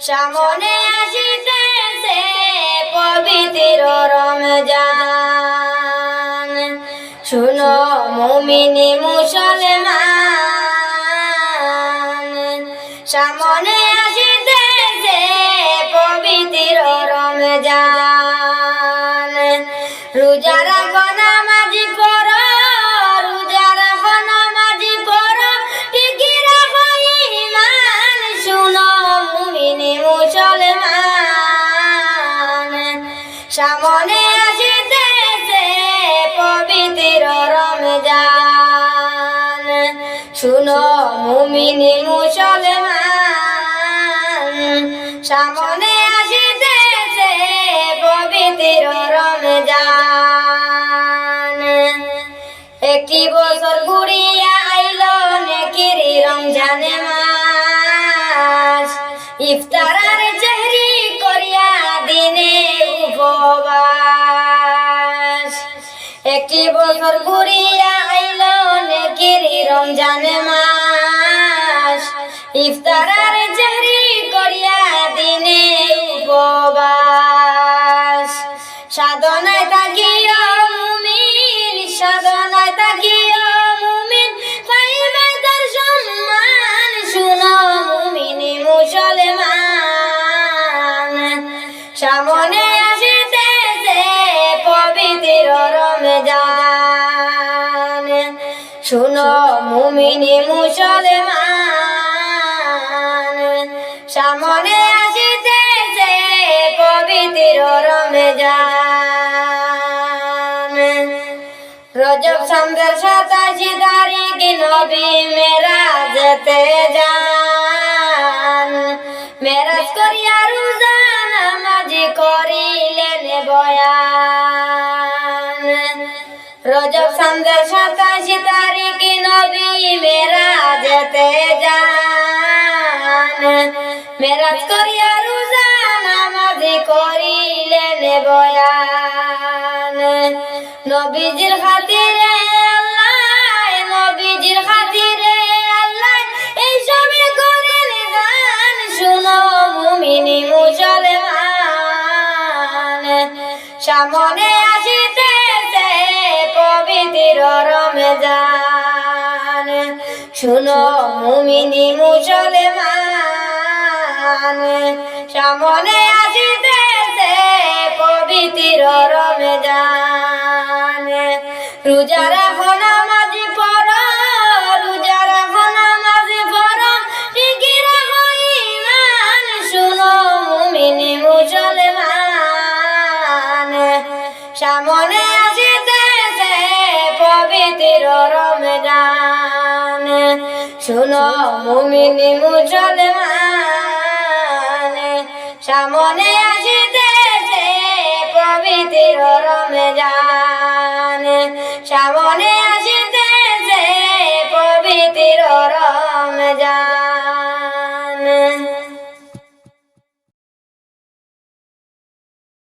সামনে আসিতেছে পবিত্র রমজান। শুনো মুমিনি মুসলমান। সামনে আসিতেছে পবিত্র রমজান। রোজা রাখো নামাজি পড়ো সামনে আসিতেছে পবিত্র রমজান। শুনো মুমিনি মুসলমান সামনে একটি বছর ঘুরিয়া আইল নেকিরি রমজানে মাস। ইফতারার চেহরি করিয়া দিনে উপবাস। সাধনায় থাকিও মুমিন, সাধনায় থাকিও মুমিন। পাইবে তার সম্মান, শুনো মুমিনি মুসলমান। সামনে আসিতেছে পবিত্র শুনো মুমিনি মুসলমান, সামনে আসিতেছে পবিত্র রমজান। রজব সন্ধ্যের সাতাশি তারিখ নবী মেরাজতে যান। মেরাজ করিয়া রোজা নামাজি করিলেন বয়ান রজব সন্ধ্যের সাতাশি তারিখ নবী মেরাজতে যান মেরাজ করিয়া রোজা নামাজি করিলেন বয়ান। নবীজির খাতিরে আল্লাহ, নবীজির খাতিরে আল্লাহ, এই সবে করেন গান শুনো মুমিনি মুসলমান। সামনে আসিতেছে পবিত্র রমজান। শুনো মুমিনি মুসলমান, সামনে আসিতেছে পবিত্র রমজান। রোজা রাখো নামাজি পড়ো, রোজা রাখো নামাজি পড়ো টিকি রাখো ইমান শুনো মুমিনি মুসলমান, সামনে আসিতেছে পবিত্র রমজান। শুনো মুমিনি মুসলমান সামনে আসিতেছে পবিত্র